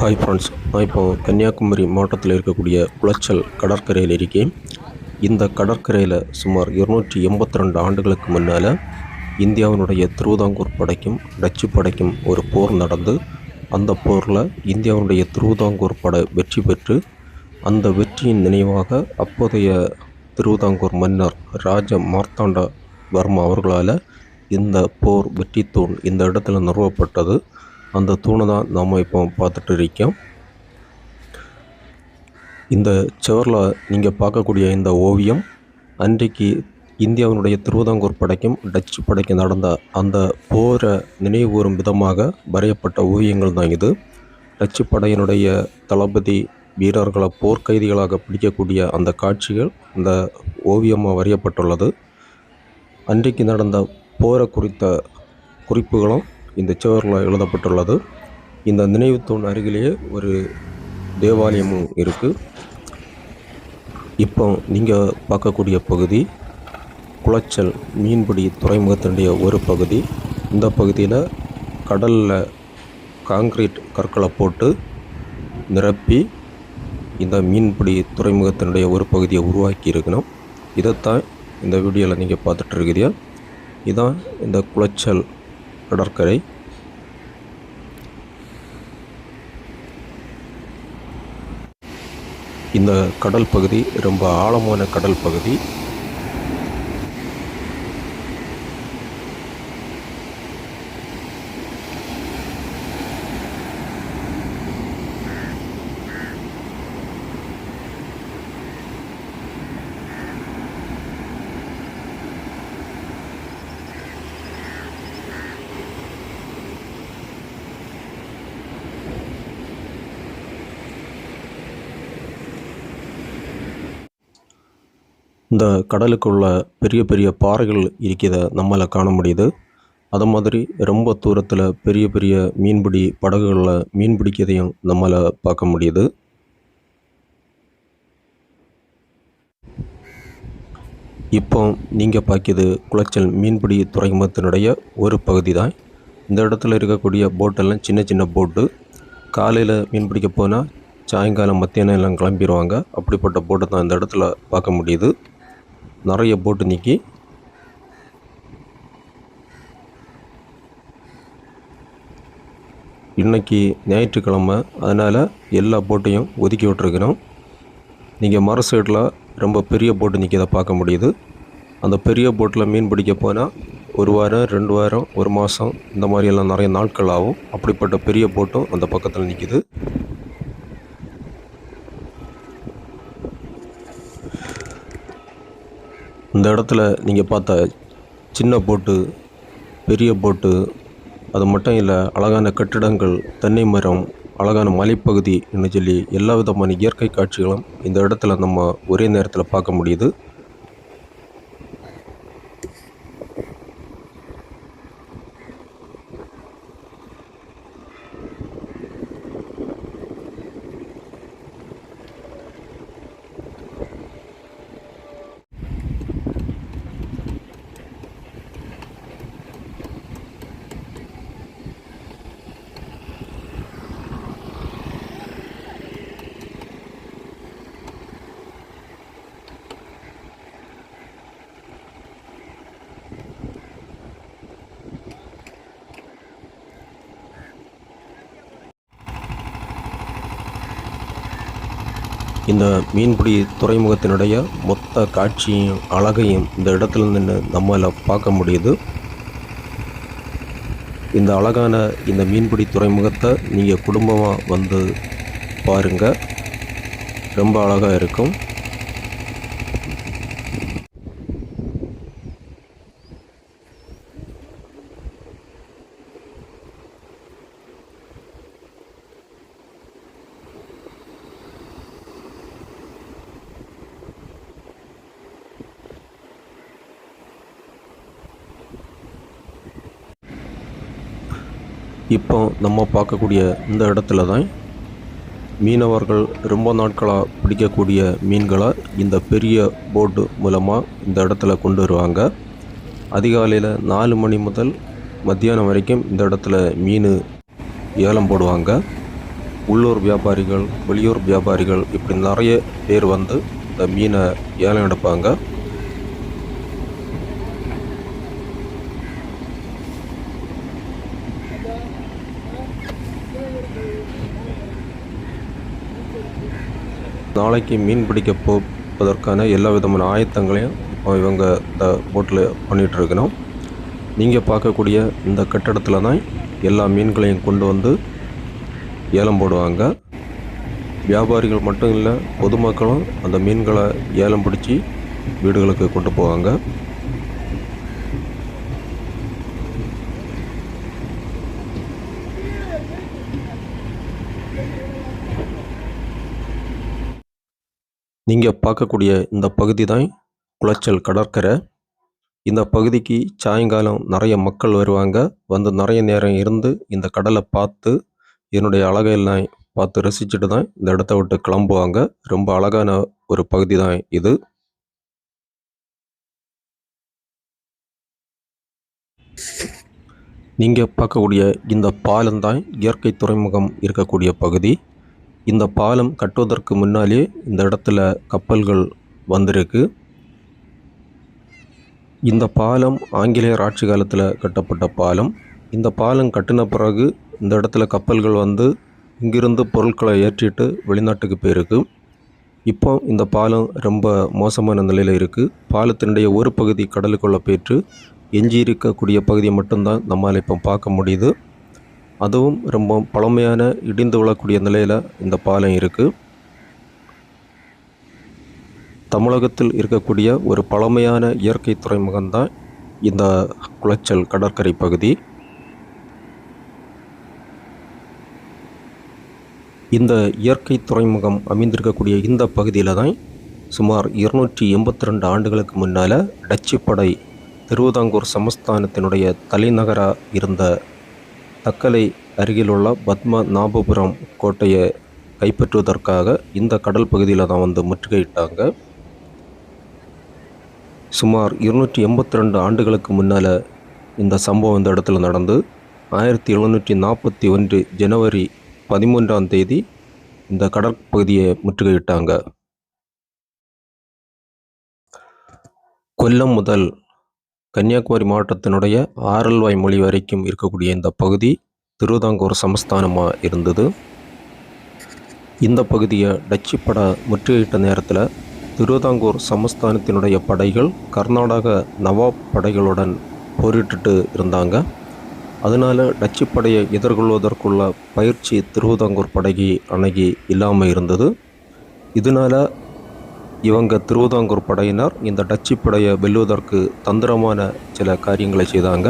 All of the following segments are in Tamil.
ஹாய் ஃப்ரெண்ட்ஸ் நான் இப்போது கன்னியாகுமரி மாவட்டத்தில் இருக்கக்கூடிய குளச்சல் கடற்கரையில் இருக்கேன். இந்த கடற்கரையில் சுமார் இருநூற்றி எண்பத்தி ரெண்டு ஆண்டுகளுக்கு முன்னால் இந்தியாவினுடைய திருவிதாங்கூர் படைக்கும் டச்சு படைக்கும் ஒரு போர் நடந்து அந்த போரில் இந்தியாவினுடைய திருவிதாங்கூர் படை வெற்றி பெற்று அந்த வெற்றியின் நினைவாக அப்போதைய திருவிதாங்கூர் மன்னர் ராஜ மார்த்தாண்ட வர்மா அவர்களால் இந்த போர் வெற்றி தூண் இந்த இடத்துல நிறுவப்பட்டது. அந்த தூணை தான் நாம் இப்போ பார்த்துட்டு இருக்கோம். இந்த சுவரில் நீங்கள் பார்க்கக்கூடிய இந்த ஓவியம் அன்றைக்கு இந்தியாவினுடைய திருவிதாங்கூர் படைக்கும் டச்சு படைக்கும் நடந்த அந்த போரை நினைவுகூறும் விதமாக வரையப்பட்ட ஓவியங்கள் தான் இது. டச்சு படையினுடைய தளபதி வீரர்களை போர்க்கைதிகளாக பிடிக்கக்கூடிய அந்த காட்சிகள் இந்த ஓவியமாக வரையப்பட்டுள்ளது. அன்றைக்கு நடந்த போரை குறித்த குறிப்புகளும் இந்த சுவரில் எழுதப்பட்டுள்ளது. இந்த நினைவு தூண் அருகிலேயே ஒரு தேவாலயமும் இருக்குது இப்போ நீங்கள் பார்க்கக்கூடிய பகுதி குளச்சல் மீன்பிடி துறைமுகத்தினுடைய ஒரு பகுதி. இந்த பகுதியில் கடலில் காங்கிரீட் கற்களை போட்டு நிரப்பி இந்த மீன்பிடி துறைமுகத்தினுடைய ஒரு பகுதியை உருவாக்கி இருக்கணும் இதைத்தான் இந்த வீடியோவில் நீங்கள் பார்த்துட்டு இதான் இந்த குளச்சல் கடற்கரை. இந்த கடல் பகுதி ரொம்ப ஆழமான கடல் பகுதி. இந்த கடலுக்குள்ள பெரிய பெரிய பாறைகள் இருக்கிறத நம்மளால் காண முடியுது. அது மாதிரி ரொம்ப தூரத்தில் பெரிய பெரிய மீன்பிடி படகுகளில் மீன் பிடிக்கிறதையும் நம்மளால் பார்க்க முடியுது. இப்போ நீங்கள் பார்க்கியது குளச்சல் மீன்பிடி துறைமுகத்தினுடைய ஒரு பகுதி தான் இந்த இடத்துல இருக்கக்கூடிய போட்டெல்லாம் சின்ன சின்ன போட்டு காலையில் மீன் பிடிக்க போனால் சாயங்காலம் மத்தியானம் எல்லாம் கிளம்பிடுவாங்க அப்படிப்பட்ட போட்டை தான் இந்த இடத்துல பார்க்க முடியுது. நிறைய போட்டு நிற்கி இன்னைக்கு ஞாயிற்றுக்கிழமை அதனால் எல்லா போட்டையும் ஒதுக்கி விட்டுருக்கிறோம். நீங்கள் மர சைடில் ரொம்ப பெரிய போட்டு நிற்கிறத பார்க்க முடியுது. அந்த பெரிய போட்டில் மீன் பிடிக்க போனால் ஒரு வாரம் ரெண்டு வாரம் ஒரு மாதம் இந்த மாதிரியெல்லாம் நிறைய நாட்கள் ஆகும். அப்படிப்பட்ட பெரிய போட்டும் அந்த பக்கத்தில் நிற்கிது இந்த இடத்துல நீங்கள் பார்த்த சின்ன போட்டு பெரிய போட்டு அது மட்டும் இல்லை அழகான கட்டிடங்கள் தென்னை மரம் அழகான மலைப்பகுதி என்று சொல்லி எல்லா விதமான இயற்கை காட்சிகளும் இந்த இடத்துல நம்ம ஒரே நேரத்தில் பார்க்க முடியுது. இந்த மீன்பிடி துறைமுகத்தினுடைய மொத்த காட்சியும் அழகையும் இந்த இடத்துல நின்று நம்மளால் பார்க்க முடியுது. இந்த அழகான இந்த மீன்பிடி துறைமுகத்தை நீங்கள் குடும்பமாக வந்து பாருங்கள் ரொம்ப அழகாக இருக்கும். இப்போ நம்ம பார்க்கக்கூடிய இந்த இடத்துல தான் மீனவர்கள் ரொம்ப நாட்களாக பிடிக்கக்கூடிய மீன்களை இந்த பெரிய போட்டு மூலமாக இந்த இடத்துல கொண்டு வருவாங்க. அதிகாலையில் நாலு மணி முதல் மத்தியானம் வரைக்கும் இந்த இடத்துல மீன் ஏலம் போடுவாங்க. உள்ளூர் வியாபாரிகள் வெளியூர் வியாபாரிகள் இப்படி நிறைய பேர் வந்து இந்த மீனை ஏலம் எடுப்பாங்க. நாளைக்கு மீன் பிடிக்க போவதற்கான எல்லா விதமான ஆயத்தங்களையும் இப்போ இவங்க இந்த போட்டில் பண்ணிகிட்ருக்கணும் நீங்கள் பார்க்கக்கூடிய இந்த கட்டடத்தில் தான் எல்லா மீன்களையும் கொண்டு வந்து ஏலம் போடுவாங்க. வியாபாரிகள் மட்டும் இல்லை பொதுமக்களும் அந்த மீன்களை ஏலம் பிடிச்சி வீடுகளுக்கு கொண்டு போவாங்க. நீங்கள் பார்க்கக்கூடிய இந்த பகுதி தான் குளச்சல் கடற்கரை. இந்த பகுதிக்கு சாயங்காலம் நிறைய மக்கள் வருவாங்க. வந்து நிறைய நேரம் இருந்து இந்த கடலை பார்த்து என்னுடைய அழகையெல்லாம் பார்த்து ரசிச்சுட்டு தான் இந்த இடத்த விட்டு கிளம்புவாங்க. ரொம்ப அழகான ஒரு பகுதி தான் இது. நீங்கள் பார்க்கக்கூடிய இந்த பாலம்தான் இயற்கை துறைமுகம் இருக்கக்கூடிய பகுதி. இந்த பாலம் கட்டுவதற்கு முன்னாலே இந்த இடத்துல கப்பல்கள் வந்திருக்கு. இந்த பாலம் ஆங்கிலேயர் ஆட்சி காலத்தில் கட்டப்பட்ட பாலம். இந்த பாலம் கட்டின பிறகு இந்த இடத்துல கப்பல்கள் வந்து இங்கிருந்து பொருட்களை ஏற்றிட்டு வெளிநாட்டுக்கு போயிருக்கு. இப்போ இந்த பாலம் ரொம்ப மோசமான நிலையில் இருக்குது பாலத்தினுடைய ஒரு பகுதி கடலுக்குள்ளே போயிட்டு எஞ்சி இருக்கக்கூடிய பகுதியை மட்டும்தான் நம்மால் இப்போ பார்க்க முடியுது. அதுவும் ரொம்ப பழமையான இடிந்து விழக்கூடிய நிலையில் இந்த பாலம் இருக்குது தமிழகத்தில் இருக்கக்கூடிய ஒரு பழமையான இயற்கை துறைமுகம்தான் இந்த குளச்சல் கடற்கரை பகுதி. இந்த இயற்கை துறைமுகம் அமைந்திருக்கக்கூடிய இந்த பகுதியில் தான் சுமார் இருநூற்றி எண்பத்தி ரெண்டு ஆண்டுகளுக்கு முன்னால் டச்சு படை திருவிதாங்கூர் சமஸ்தானத்தினுடைய தலைநகராக இருந்த தக்கலை அருகிலுள்ள பத்மநாபபுரம் கோட்டையை கைப்பற்றுவதற்காக இந்த கடல் பகுதியில் தான் வந்து முற்றுகையிட்டாங்க. சுமார் இருநூற்றி எண்பத்தி ரெண்டு ஆண்டுகளுக்கு முன்னால் இந்த சம்பவம் இந்த இடத்துல நடந்து ஆயிரத்தி எழுநூற்றி நாற்பத்தி ஒன்று ஜனவரி பதிமூன்றாம் தேதி இந்த கடற்பகுதியை முற்றுகையிட்டாங்க. கொல்லம் முதல் கன்னியாகுமரி மாவட்டத்தினுடைய ஆரல்வாய் மொழி வரைக்கும் இருக்கக்கூடிய இந்த பகுதி திருவிதாங்கூர் சமஸ்தானமாக இருந்தது. இந்த பகுதியை டச்சு பட முற்றுகையிட்ட நேரத்தில் திருவிதாங்கூர் சமஸ்தானத்தினுடைய படைகள் கர்நாடக நவாப் படைகளுடன் போரிட்டு இருந்தாங்க. அதனால் டச்சு படையை எதிர்கொள்வதற்குள்ள பயிற்சி திருவிதாங்கூர் படைக்கு அணுகி இல்லாமல் இருந்தது. இதனால் இவங்க திருவிதாங்கூர் படையினர் இந்த டச்சு படையை வெல்லுவதற்கு தந்திரமான சில காரியங்களை செய்தாங்க.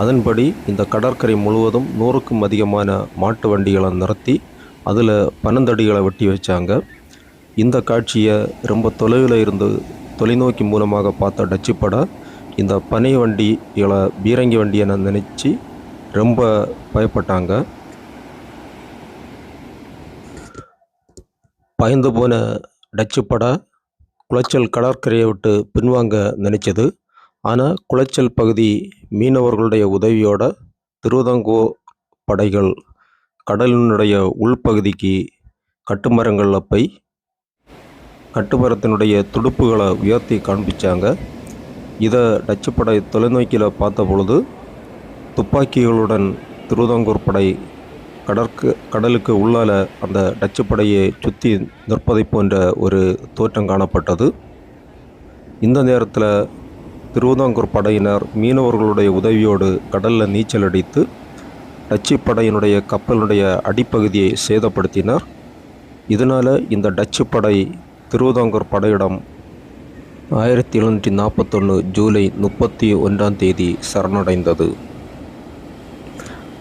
அதன்படி இந்த கடற்கரை முழுவதும் நூறுக்கும் அதிகமான மாட்டு வண்டிகளை நிறுத்தி அதில் பனந்தடிகளை வெட்டி வச்சாங்க. இந்த காட்சியை ரொம்ப தொலைவில் இருந்து தொலைநோக்கி மூலமாக பார்த்த டச்சு படை இந்த பனை வண்டிகளை பீரங்கி வண்டியை நான் நினச்சி ரொம்ப பயப்பட்டாங்க. பயந்து போன டச்சு படை குளச்சல் கடற்கரையை விட்டு பின்வாங்க நினைச்சது. ஆனால் குளச்சல் பகுதி மீனவர்களுடைய உதவியோட திருவிதாங்கூர் படைகள் கடலினுடைய உள்பகுதிக்கு கட்டுமரங்களில் போய் கட்டுமரத்தினுடைய துடுப்புகளை உயர்த்தி காண்பிச்சாங்க. இதை டச்சு படை தொலைநோக்கியில் பார்த்த பொழுது துப்பாக்கிகளுடன் திருவிதாங்கூர் படை கடற்கு கடலுக்கு உள்ளால் அந்த டச்சு படையை சுற்றி நிற்பதை போன்ற ஒரு தோற்றம் காணப்பட்டது. இந்த நேரத்தில் திருவிதாங்கூர் படையினர் மீனவர்களுடைய உதவியோடு கடலில் நீச்சல் அடித்து டச்சு படையினுடைய கப்பலினுடைய அடிப்பகுதியை சேதப்படுத்தினர். இதனால் இந்த டச்சு படை திருவிதாங்கூர் படையிடம் ஆயிரத்தி எழுநூற்றி நாற்பத்தொன்று ஜூலை முப்பத்தி ஒன்றாம் தேதி சரணடைந்தது.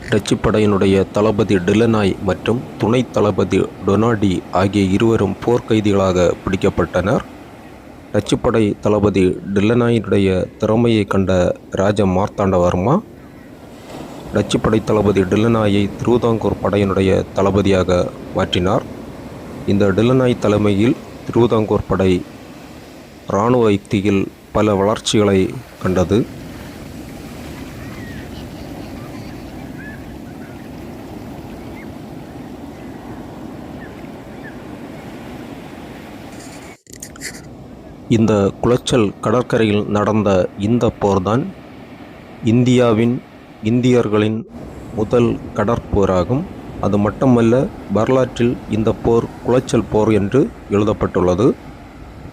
டச்சு படையினுடைய தளபதி டிலனாய் மற்றும் துணை தளபதி டொனாடி ஆகிய இருவரும் போர்க்கைதிகளாக பிடிக்கப்பட்டனர். டச்சு படை தளபதி டில்லனாயினுடைய திறமையை கண்ட ராஜ மார்த்தாண்டவர்மா டச்சு படை தளபதி டில்லனாயை திருவிதாங்கூர் படையினுடைய தளபதியாக மாற்றினார். இந்த டில்லனாய் தலைமையில் திருவிதாங்கூர் படை இராணுவ யுக்தியில் பல வளர்ச்சிகளை கண்டது. இந்த குளச்சல் கடற்கரையில் நடந்த இந்த போர்தான் இந்தியாவின் இந்தியர்களின் முதல் கடற்போராகும். அது மட்டுமல்ல வரலாற்றில் இந்த போர் குளச்சல் போர் என்று எழுதப்பட்டுள்ளது.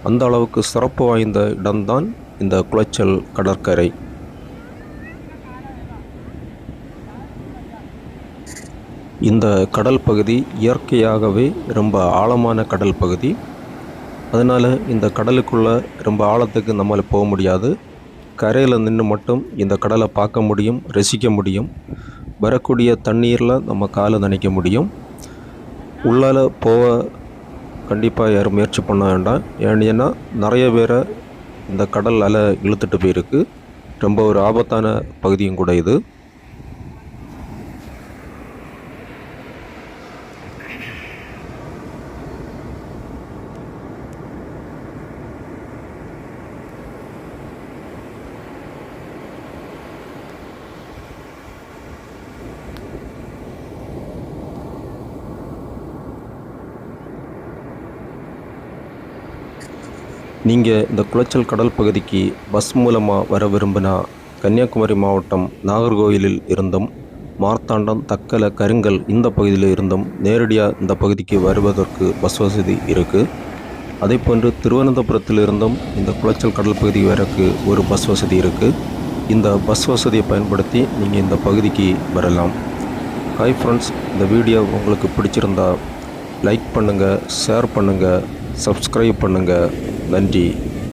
அந்த அளவுக்கு சிறப்பு வாய்ந்த இடம்தான் இந்த குளச்சல் கடற்கரை. இந்த கடல் பகுதி இயற்கையாகவே ரொம்ப ஆழமான கடல் பகுதி. அதனால் இந்த கடலுக்குள்ளே ரொம்ப ஆழத்துக்கு நம்மளால் போக முடியாது. கரையில் நின்று மட்டும் இந்த கடலை பார்க்க முடியும் ரசிக்க முடியும். வரக்கூடிய தண்ணீரில் நம்ம காலை நனைக்க முடியும். உள்ளால் போக கண்டிப்பாக யாரும் முயற்சி பண்ண வேண்டாம். ஏன்னா நிறைய பேரை இந்த கடல் அலை இழுத்துட்டு போயிருக்கு. ரொம்ப ஒரு ஆபத்தான பகுதியும் கூட இது. நீங்கள் இந்த குளச்சல் கடல் பகுதிக்கு பஸ் மூலமாக வர விரும்பினா கன்னியாகுமரி மாவட்டம் நாகர்கோவிலில் இருந்தும் மார்த்தாண்டம் தக்கல கருங்கல் இந்த பகுதியில் இருந்தும் நேரடியாக இந்த பகுதிக்கு வருவதற்கு பஸ் வசதி இருக்குது அதே போன்று திருவனந்தபுரத்தில் இருந்தும் இந்த குளச்சல் கடல் பகுதி வரக்கு ஒரு பஸ் வசதி இருக்குது இந்த பஸ் வசதியை பயன்படுத்தி நீங்கள் இந்த பகுதிக்கு வரலாம். ஹாய் ஃப்ரெண்ட்ஸ் இந்த வீடியோ உங்களுக்கு பிடிச்சிருந்தா லைக் பண்ணுங்கள் ஷேர் பண்ணுங்கள் சப்ஸ்கிரைப் பண்ணுங்கள் நன்றி